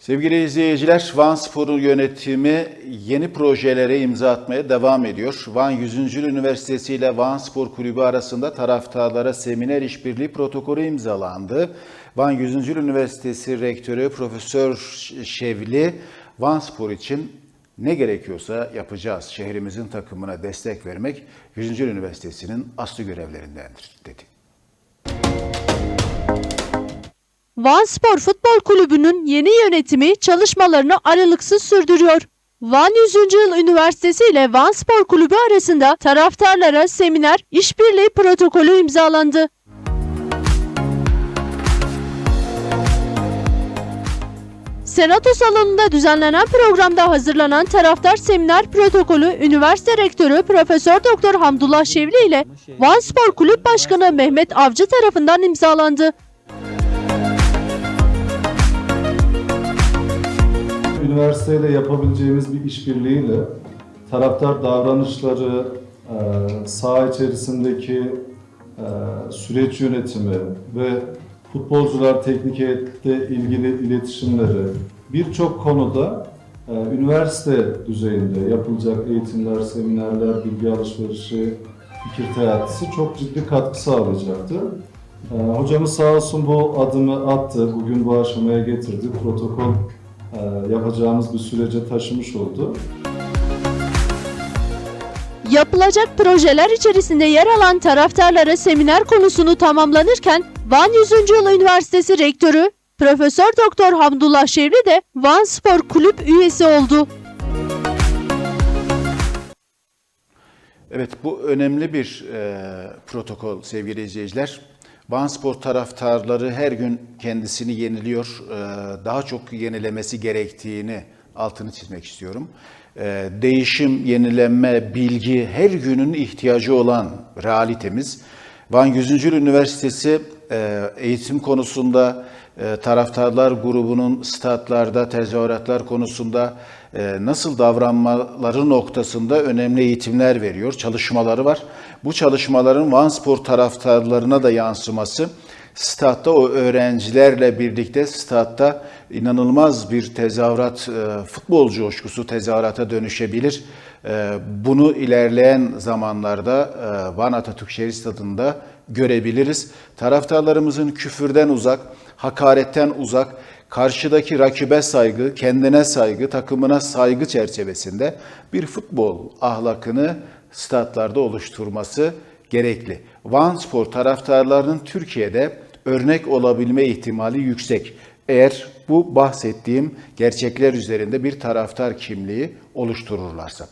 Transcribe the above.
Sevgili izleyiciler, Van Spor'un yönetimi yeni projelere imza atmaya devam ediyor. Van 100. Üniversitesi ile Van Spor Kulübü arasında taraftarlara seminer işbirliği protokolü imzalandı. Van 100. Üniversitesi Rektörü Profesör Şevli, Van Spor için ne gerekiyorsa yapacağız. Şehrimizin takımına destek vermek 100. Üniversitesi'nin aslı görevlerindendir dedi. Van Spor Futbol Kulübü'nün yeni yönetimi çalışmalarını aralıksız sürdürüyor. Van 100. Yıl Üniversitesi ile Van Spor Kulübü arasında taraftarlara seminer, işbirliği protokolü imzalandı. Senato salonunda düzenlenen programda hazırlanan taraftar seminer protokolü üniversite rektörü Profesör Doktor Hamdullah Şevli ile Van Spor Kulüp Başkanı Mehmet Avcı tarafından imzalandı. Üniversiteyle yapabileceğimiz bir işbirliğiyle taraftar davranışları, e, saha içerisindeki e, süreç yönetimi ve futbolcular teknik heyette ilgili iletişimleri birçok konuda e, üniversite düzeyinde yapılacak eğitimler, seminerler, bilgi alışverişi, fikir teatisi çok ciddi katkı sağlayacaktı. Hocamız sağ olsun bu adımı attı, bugün bu aşamaya getirdi. Protokol yapacağımız bir sürece taşımış oldu. Yapılacak projeler içerisinde yer alan taraftarlara seminer konusunu tamamlanırken Van 100. Yıl Üniversitesi Rektörü Profesör Doktor Hamdullah Şevri de Van Spor Kulüp üyesi oldu. Evet bu önemli bir e, protokol sevgili izleyiciler. Van Spor taraftarları her gün kendisini yeniliyor. E, daha çok yenilemesi gerektiğini altını çizmek istiyorum. E, değişim, yenilenme, bilgi her günün ihtiyacı olan realitemiz. Van 100. Yıl Üniversitesi eğitim konusunda e, taraftarlar grubunun statlarda, tezahüratlar konusunda e, nasıl davranmaları noktasında önemli eğitimler veriyor, çalışmaları var. Bu çalışmaların Van Spor taraftarlarına da yansıması, statta o öğrencilerle birlikte statta inanılmaz bir tezahürat, e, futbol coşkusu tezahürata dönüşebilir. E, Bunu ilerleyen zamanlarda e, Van Atatürk Şehir Stadı'nda görebiliriz. Taraftarlarımızın küfürden uzak, hakaretten uzak, karşıdaki rakibe saygı, kendine saygı, takımına saygı çerçevesinde bir futbol ahlakını statlarda oluşturması gerekli. Van Spor taraftarlarının Türkiye'de örnek olabilme ihtimali yüksek. Eğer bu bahsettiğim gerçekler üzerinde bir taraftar kimliği oluştururlarsa.